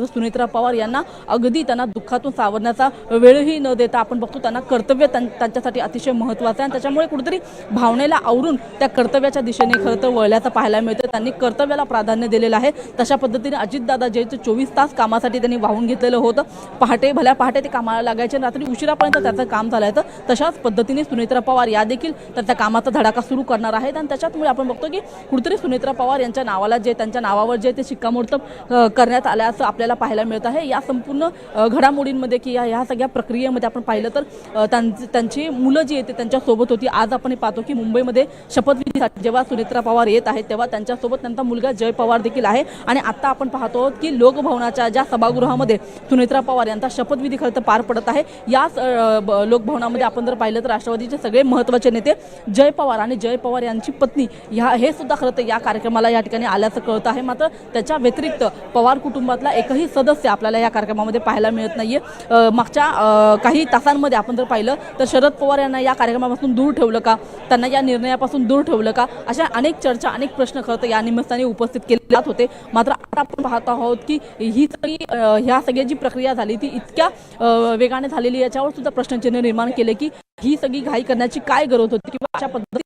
खरं सुनेत्रा पवार यांना अगदी त्यांना दुःखातून सावरण्याचा वेळही न देता आपण बघतो त्यांना कर्तव्य त्यांच्यासाठी अतिशय महत्त्वाचं आहे. आणि त्याच्यामुळे कुठेतरी भावनेला आवरून त्या कर्तव्याच्या दिशेने खरं तर वळल्याचं पाहायला मिळतं त्यांनी कर्तव्याला प्राधान्य दिलेलं आहे. तशा पद्धतीने अजितदादा जयचं चोवीस तास कामासाठी त्यांनी वाहून घेतलेलं होतं पहाटे भल्या पहाटे ते कामाला लागायचे रात्री उशिरापर्यंत त्याचं काम चालायचं तशाच पद्धतीने सुनेत्रा पवार या देखील त्या कामाचा धडाका सुरू करणार आहेत. आणि त्याच्यामुळे आपण बघतो की कुठेतरी सुनेत्रा पवार यांच्या नावाला जे त्यांच्या नावावर जे ते शिक्कामोर्तब करण्यात करण्यात आल्याचं आपल्याला पाहायला मिळत आहे. या संपूर्ण घडामोडींमध्ये की या ह्या सगळ्या प्रक्रियेमध्ये आपण पाहिलं तर त्यांची त्यांची मुलं जी येते त्यांच्यासोबत होती. आज आपण हे पाहतो की मुंबईमध्ये शपथविधीसाठी जेव्हा सुनेत्रा पवार येत आहेत तेव्हा त्यांच्यासोबत त्यांचा मुलगा जय पवार देखील आहे. आणि आता आपण पाहतो की लोकभवनाच्या ज्या सभागृहामध्ये सुनेत्रा पवार यांचा शपथविधी खरं तर पार पडत आहे. याच लोकभवनामध्ये आपण जर पाहिलं तर राष्ट्रवादीचे सगळे महत्त्वाचे नेते जय पवार आणि जय पवार यांची पत्नी ह्या हे सुद्धा खरं तर या कार्यक्रमाला या ठिकाणी आल्याचं कळतं आहे. मात्र त्याच्या व्यतिरिक्त पवार कुटुंबातला एकही सदस्य आपल्याला या कार्यक्रमामध्ये पाहायला मिळत नाहीये. मागच्या काही तासांमध्ये आपण जर पाहिलं तर शरद पवार यांना या कार्यक्रमापासून दूर ठेवलं का? त्यांना या निर्णयापासून दूर ठेवलं का? अशा अनेक चर्चा अनेक प्रश्न खरं तर या निमित्ताने उपस्थित केले जात होते. मात्र आता आपण पाहत आहोत की ही सगळी ह्या सगळ्या जी प्रक्रिया झाली ती इतक्या वेगाने झालेली याच्यावर सुद्धा प्रश्नचिन्ह निर्माण केले की ही सगळी घाई करण्याची काय गरज होती किंवा अशा पद्धती